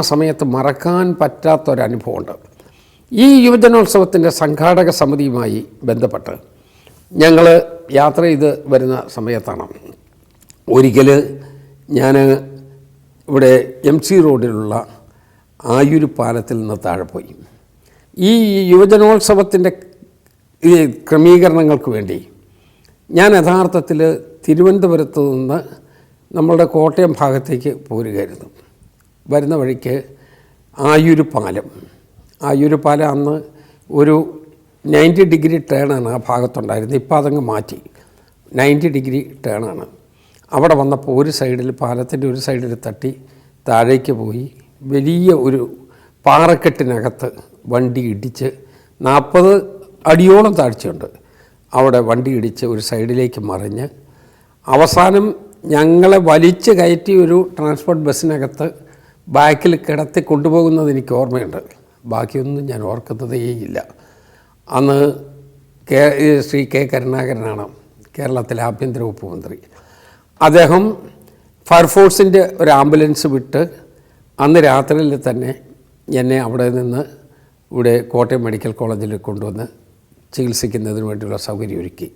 സമയത്ത് മറക്കാൻ പറ്റാത്തൊരനുഭവമുണ്ട്. ഈ യുവജനോത്സവത്തിന്റെ സംഘാടക സമിതിയുമായി ബന്ധപ്പെട്ട് ഞങ്ങൾ യാത്ര ചെയ്ത് വരുന്ന സമയത്താണ്. ഒരിക്കൽ ഞാൻ ഇവിടെ എം സി റോഡിലുള്ള ആയൂർ പാലത്തിൽ നിന്ന് താഴെ പോയി. ഈ യുവജനോത്സവത്തിന്റെ ക്രമീകരണങ്ങൾക്ക് വേണ്ടി ഞാൻ യഥാർത്ഥത്തിൽ തിരുവനന്തപുരത്ത് നിന്ന് നമ്മളുടെ കോട്ടയം ഭാഗത്തേക്ക് പോരുകയായിരുന്നു. വരുന്ന വഴിക്ക് ആയൂര് പാലം ആയൂര് പാലം അന്ന് ഒരു നയന്റി ഡിഗ്രി ടേണാണ് ആ ഭാഗത്തുണ്ടായിരുന്നത്. ഇപ്പോൾ അതങ്ങ് മാറ്റി. നയന്റി ഡിഗ്രി ടേണാണ്. അവിടെ വന്നപ്പോൾ ഒരു സൈഡിൽ പാലത്തിന്റെ ഒരു സൈഡിൽ തട്ടി താഴേക്ക് പോയി വലിയ ഒരു പാറക്കെട്ടിനകത്ത് വണ്ടി ഇടിച്ച് നാൽപ്പത് അടിയോളം താഴ്ചയുണ്ട്. അവിടെ വണ്ടി ഇടിച്ച് ഒരു സൈഡിലേക്ക് മറിഞ്ഞ് അവസാനം ഞങ്ങളെ വലിച്ച് കയറ്റി ഒരു ട്രാൻസ്പോർട്ട് ബസ്സിനകത്ത് ബാക്കിൽ കിടത്തി കൊണ്ടുപോകുന്നത് എനിക്ക് ഓർമ്മയുണ്ട്. ബാക്കിയൊന്നും ഞാൻ ഓർക്കുന്നതേയില്ല അന്ന് കെ ശ്രീ കെ കരുണാകരനാണ് കേരളത്തിലെ ആഭ്യന്തര വകുപ്പ് മന്ത്രി. അദ്ദേഹം ഫയർഫോഴ്സിന്റെ ഒരു ആംബുലൻസ് വിട്ട് അന്ന് രാത്രിയിൽ തന്നെ എന്നെ അവിടെ നിന്ന് ഇവിടെ കോട്ടയം മെഡിക്കൽ കോളേജിൽ കൊണ്ടുവന്ന് ചികിത്സിക്കുന്നതിന് വേണ്ടിയുള്ള സൗകര്യം ഒരുക്കി